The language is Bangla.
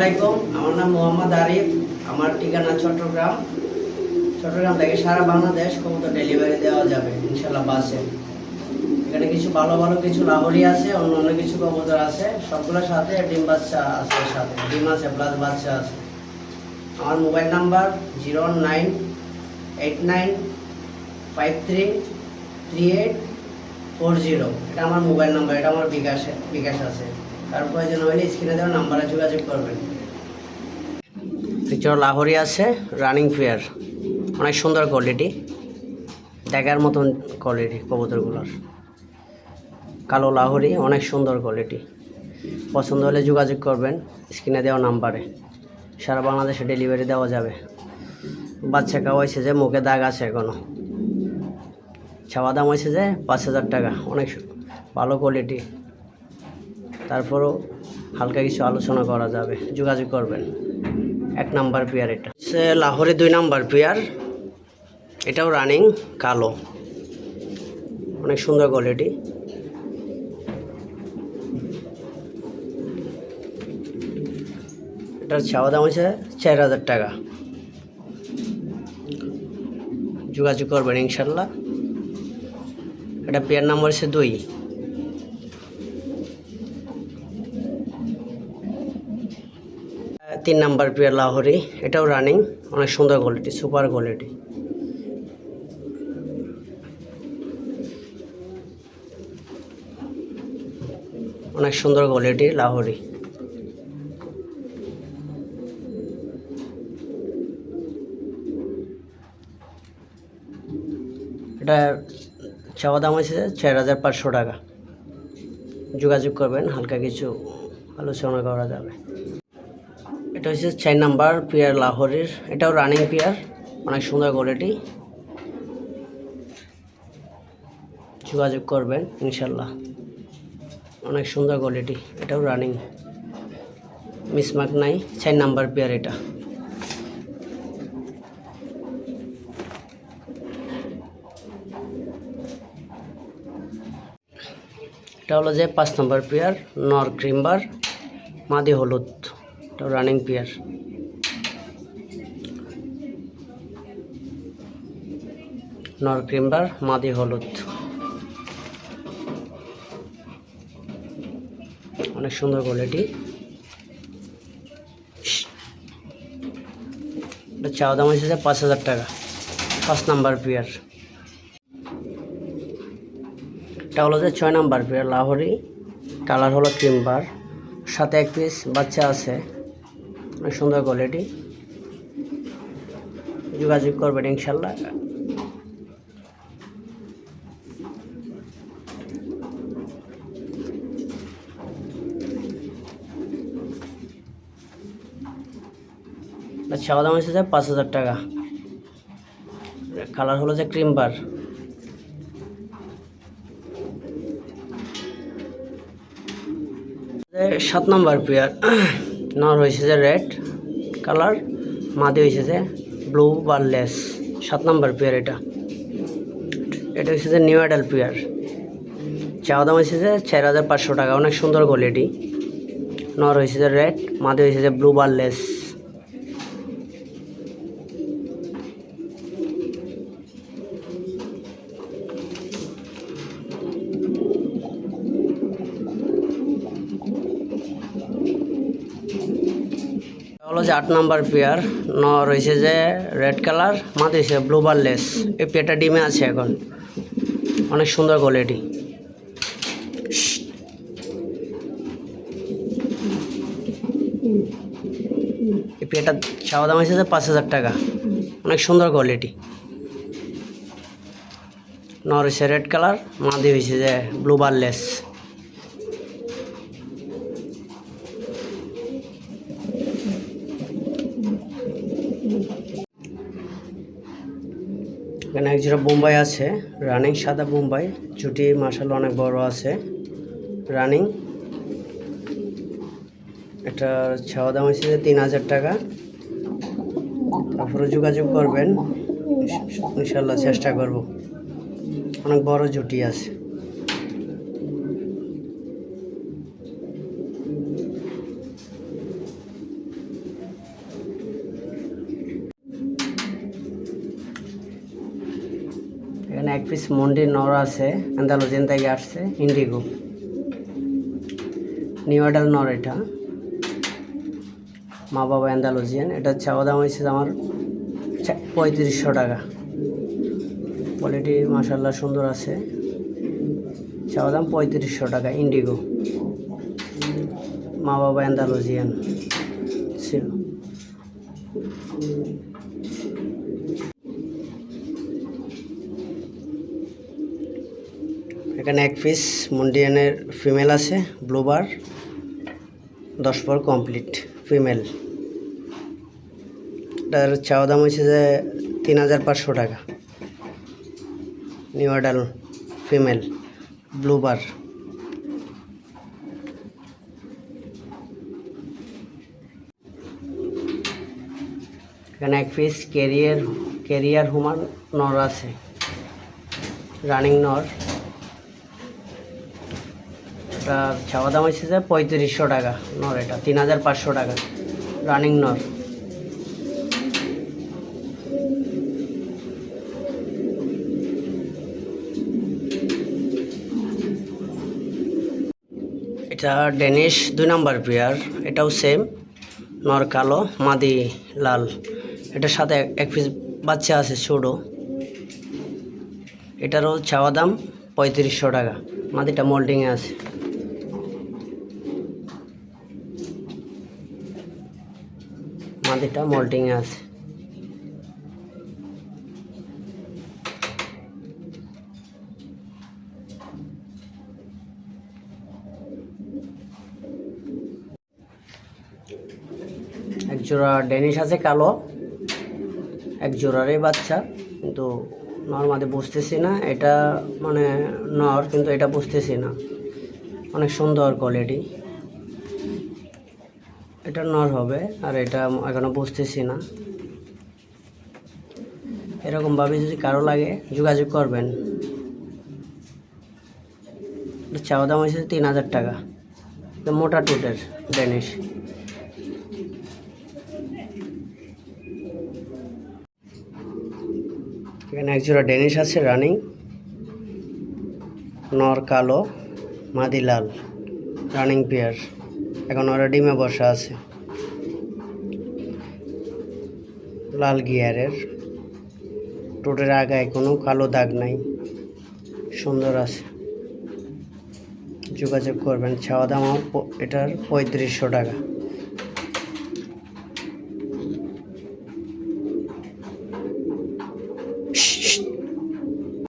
আলাইকুম। আমার নাম মোহাম্মদ আরিফ। আমার ঠিকানা চট্টগ্রাম। চট্টগ্রাম থেকে সারা বাংলাদেশ কবুতর ডেলিভারি দেওয়া যাবে ইনশাল্লাহ বাসে। এখানে কিছু ভালো ভালো কিছু লাহরি আছে, অন্য অন্য কিছু কবুতর আছে। সবগুলোর সাথে ডিম বাচ্চা আছে সাথে। ডিম আছে, প্লাস বাচ্চা আছে। আমার mobile number zero nine eight nine five three three eight four zero. এটা আমার মোবাইল নাম্বার, এটা আমার বিকাশে, বিকাশ আছে। তার প্রয়োজন হলে স্ক্রিনে দেওয়া নাম্বারে যোগাযোগ করবেন। পিছনে লাহোরি আছে রানিং ফেয়ার অনেক সুন্দর কোয়ালিটি দেখার মতন কোয়ালিটি কবুতরগুলোর। কালো লাহোরি অনেক সুন্দর কোয়ালিটি পছন্দ হলে যোগাযোগ করবেন স্ক্রিনে দেওয়া নাম্বারে সারা বাংলাদেশে ডেলিভারি দেওয়া যাবে। বাচ্চা খাওয়াইছে যে, মুখে দাগ আছে এখনও ছাওয়া দাম হয়েছে যে, পাঁচ হাজার টাকা। অনেক ভালো কোয়ালিটি তারপরও হালকা কিছু আলোচনা করা যাবে। যোগাযোগ করবেন। এক নাম্বার পেয়ার এটা। সে লাহোরে দুই নাম্বার পেয়ার এটাও রানিং কালো। অনেক সুন্দর কোয়ালিটি এটার চাওয়া দাম হচ্ছে চার হাজার টাকা। যোগাযোগ করবেন ইনশাল্লাহ। এটা পেয়ার নাম্বার হচ্ছে দুই। তিন নাম্বার পেয়ার লাহোরি, এটাও রানিং অনেক সুন্দর কোয়ালিটি সুপার কোয়ালিটি অনেক সুন্দর কোয়ালিটি লাহোরি। এটা চাওয়া দাম হয়েছে চার হাজার পাঁচশো টাকা। যোগাযোগ করবেন, হালকা কিছু আলোচনা করা যাবে। এটা হচ্ছে চার নাম্বার পেয়ার লাহোরের। এটাও রানিং পেয়ার অনেক সুন্দর কোয়ালিটি যোগাযোগ করবেন, ইনশাল্লাহ। অনেক সুন্দর কোয়ালিটি এটাও রানিং মিসমার্ক নাই, চার নাম্বার পেয়ার এটা। এটা হলো যে পাঁচ নম্বর পেয়ার নর ক্রিম্বার, মাদি হলুদ। এটা রানিং পেয়ার নর ক্রিম্বার মাদি হলুদ। অনেক সুন্দর কোয়ালিটি এটা চাওয়া দাম হয়েছে পাঁচ হাজার টাকা। পাঁচ নাম্বার পেয়ার এটা হলো যে ছয় নাম্বার পেয়ার লাহোরি। কালার হলো ক্রিমবার সাথে এক পিস বাচ্চা আছে। সুন্দর কোয়ালিটি যোগাযোগ করবেন ইনশাল্লাহ। চাওয়া দাম হচ্ছে পাঁচ হাজার টাকা। কালার হলো যে ক্রিম বার সাত নম্বর পেয়ার নর হয়েছে যে রেড কালার, মাদি হয়েছে যে ব্লু বারলেস সাত নম্বর পেয়ার এটা। এটা হচ্ছে যে নিউ অ্যাডাল পেয়ার। চাওয়া দাম হয়েছে যে চার হাজার পাঁচশো টাকা। অনেক সুন্দর কোয়ালিটি। নর হয়েছে যে রেড, মাদি হয়েছে যে ব্লু বারলেস হলো যে আট নাম্বার পেয়ার। ন রয়েছে যে রেড কালার মাথা হয়েছে ব্লু বারলেস এই পেয়ারটা ডিমে আছে এখন। অনেক সুন্দর কোয়ালিটি। এই পেয়ারটা চাওয়া দাম হয়েছে যে পাঁচ হাজার টাকা। অনেক সুন্দর কোয়ালিটি। ন রয়েছে রেড কালার, মাদি হয়েছে যে ব্লু বারলেস এখানে এক জোড়া বোম্বাই আছে রানিং সাদা বোম্বাই, চুটি মাসাল অনেক বড় আছে। রানিং এটা ছাওয়া দাম হয়েছে তিন হাজার টাকা। তারপরে যোগাযোগ করবেন ইনশাল্লাহ চেষ্টা করব। অনেক বড় জুটি আছে। এক পিস মন্ডি নর আছে অ্যান্দালোজিয়ান থেকে আসছে, ইন্ডিগো। নিউ অ্যাডাল নর এটা। মা বাবা অ্যান্দালোজিয়ান এটা চাওয়া দাম হয়েছে আমার পঁয়ত্রিশশো টাকা। কোয়ালিটি মাসাল্লাহ সুন্দর আছে। চাওয়া দাম পঁয়ত্রিশশো টাকা, ইন্ডিগো। মা বাবা অ্যান্দালোজিয়ান এখানে এক পিস মুন্ডিয়ানের ফিমেল আছে ব্লুবার দশ পর কমপ্লিট ফিমেল এটার চাওয়া দাম হয়েছে যে তিন হাজার পাঁচশো টাকা। নিউ অ্যাডাল ফিমেল ব্লুবার এখানে এক পিস ক্যারিয়ার ক্যারিয়ার হুমান নর আছে। রানিং নর এটার চাওয়া দাম হচ্ছে যে পঁয়ত্রিশশো টাকা নর এটা, তিন হাজার পাঁচশো টাকা রানিং নর। এটা ডেনিশ দুই নাম্বার পেয়ার এটাও সেম নর কালো, মাদি, লাল। এটার সাথে এক- এক পিস বাচ্চা আছে, ছোটো। এটারও চাওয়া দাম পঁয়ত্রিশশো টাকা, মাদিটা মোল্ডিংয়ে আছে। মাদিটা মোল্ডিংয়ে আছে। এক জোড়া ডেনিশ আছে কালো, এক জোড়ারই বাচ্চা, কিন্তু নর মাঝে বুঝতেছি না। এটা মানে নর, কিন্তু এটা বুঝতেছি না। অনেক সুন্দর কোয়ালিটি এটা নর হবে, আর এটা এখনও বুঝতেছি না। এরকমভাবে যদি কারও লাগে, যোগাযোগ করবেন। চাওয়া দাম হয়েছে তিন হাজার টাকা। মোটা টুটের ডেনিশ এখানে একজোড়া ডেনিশ আছে রানিং। নর কালো, মাদি লাল, রানিং পেয়ার। এখন ওরা ডিমে বসা আছে। লাল গিয়ারের। টোটের আগায় কোনো কালো দাগ নাই। সুন্দর আছে। যোগাযোগ করবেন, ছাওয়া দাম এটার পঁয়ত্রিশশো টাকা।